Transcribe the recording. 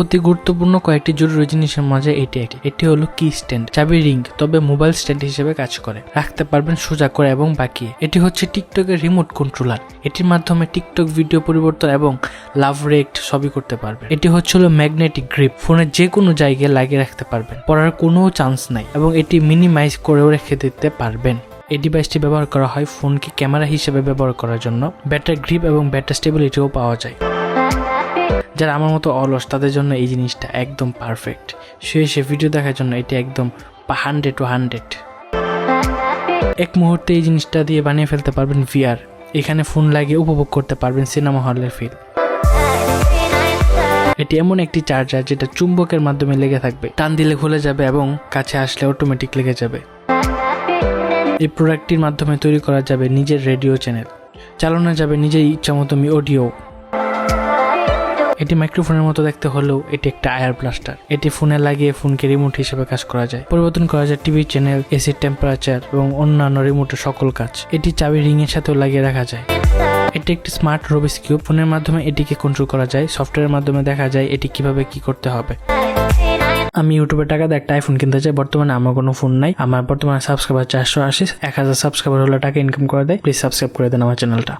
অতি গুরুত্বপূর্ণ কয়েকটি জরুরি জিনিসের মাঝে এটি একটি। এটি হলো কি স্ট্যান্ড চাবি রিং তবে মোবাইল স্ট্যান্ড হিসেবে কাজ করে। রাখতে পারবেন সোজা করে এবং বাকিয়ে এটি হচ্ছে টিকটকের রিমোট কন্ট্রোলার এটির মাধ্যমে টিকটক ভিডিও পরিবর্তন এবং লাভ রেক্ট সবই করতে পারবেন। এটি হচ্ছে হলো ম্যাগনেটিক গ্রিপ ফোনের যে কোনো জায়গায় লাগিয়ে রাখতে পারবেন। পড়ার কোনো চান্স নাই এবং এটি মিনিমাইজ করেও রেখে দিতে পারবেন। এই ডিভাইসটি ব্যবহার করা হয় ফোনকে ক্যামেরা হিসেবে ব্যবহার করার জন্য। ব্যাটার গ্রিপ এবং ব্যাটার স্টেবিলিটিও পাওয়া যায়। যারা আমার মতো অলস, তাদের জন্য এই জিনিসটা একদম পারফেক্ট শুয়ে সে ভিডিও দেখার জন্য এটি একদম হান্ড্রেড টু হান্ড্রেড এক মুহূর্তে এই জিনিসটা দিয়ে বানিয়ে ফেলতে পারবেন ভিআর এখানে ফোন লাগিয়ে উপভোগ করতে পারবেন সিনেমা হলের ফিল এটি এমন একটি চার্জার যেটা চুম্বকের মাধ্যমে লেগে থাকবে। টান দিলে খুলে যাবে এবং কাছে আসলে অটোমেটিক লেগে যাবে। এই প্রোডাক্টটির মাধ্যমে তৈরি করা যাবে নিজের রেডিও চ্যানেল চালানো যাবে নিজের ইচ্ছা মতো অডিও এটি মাইক্রোফোনের মতো দেখতে হলেও এটি একটা আয়ার ব্লাস্টার এটি ফোনে লাগিয়ে ফোনকে রিমোট হিসেবে কাজ করা যায়। পরিবর্তন করা যায় টিভি চ্যানেল এসির টেম্পারেচার এবং অন্যান্য রিমোটের সকল কাজ। এটি চাবি রিং এর সাথেও লাগিয়ে রাখা যায়। এটি একটি স্মার্ট রবিস কিউব ফোনের মাধ্যমে এটিকে কন্ট্রোল করা যায়। সফটওয়্যারের মাধ্যমে দেখা যায় এটি কীভাবে কি করতে হবে। আমি ইউটিউবের টাকা দিয়ে একটা আইফোন কিনতে চাই। বর্তমানে আমার কোনো ফোন নাই। আমার বর্তমানে সাবস্ক্রাইবার চারশো আশি। এক হাজার সাবস্ক্রাইবার হলে টাকা ইনকাম করে দেয়। প্লিজ সাবস্ক্রাইব করে দেন আমার চ্যানেলটা